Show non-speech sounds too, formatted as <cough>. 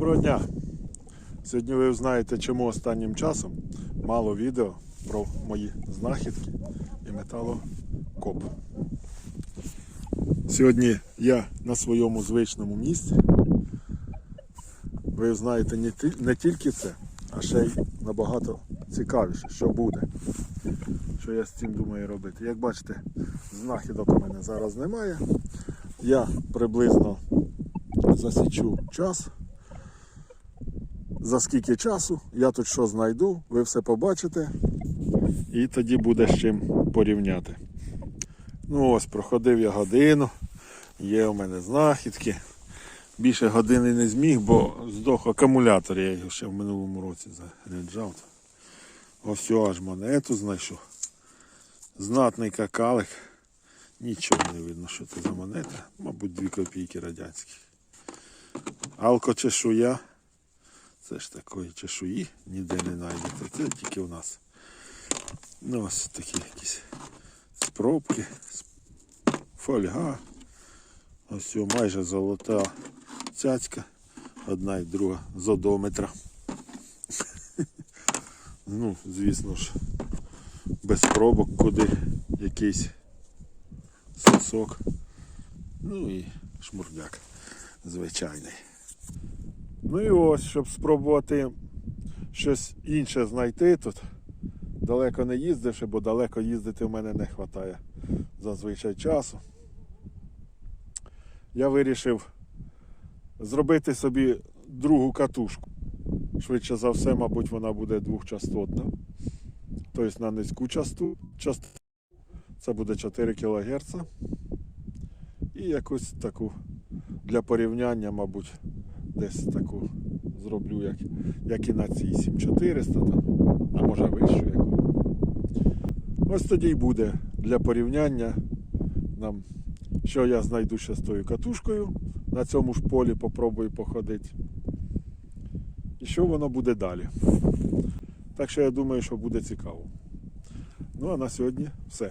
Доброго дня! Сьогодні ви знаєте, чому останнім часом мало відео про мої знахідки і металокоп. Сьогодні я на своєму звичному місці. Ви знаєте не, тільки це, а ще й набагато цікавіше, що буде. Що я з цим думаю робити. Як бачите, знахідок у мене зараз немає. Я приблизно засічу час. За скільки часу я тут що знайду, ви все побачите, і тоді буде з чим порівняти. Ну ось, проходив я годину, є у мене знахідки. Більше години не зміг, бо здох акумулятор, я його ще в минулому році заряджав. Ось аж монету знайшов. Знатний какалик. Нічого не видно, що це за монета. Мабуть, 2 копійки радянські. Алкочешуя. Це ж такої чешуї ніде не знайдете. Це тільки у нас. Ну, ось такі якісь пробки, фольга. Ось майже золота цяцька. Одна і друга з одометра. <laughs> Ну, звісно ж, без пробок куди якийсь сосок. Ну і шмурдяк звичайний. Ну і ось, щоб спробувати щось інше знайти тут. Далеко не їздивши, бо далеко їздити в мене не вистачає зазвичай часу. Я вирішив зробити собі другу катушку. Швидше за все, мабуть, вона буде двохчастотна. Тобто на низьку частоту. Це буде 4 кГц. І якусь таку для порівняння, мабуть, десь таку зроблю, як, як і на цій 7400, там, а може вищу яку. Ось тоді й буде для порівняння нам, що я знайду ще з тою катушкою. На цьому ж полі попробую походити. І що воно буде далі. Так що я думаю, що буде цікаво. Ну а на сьогодні все.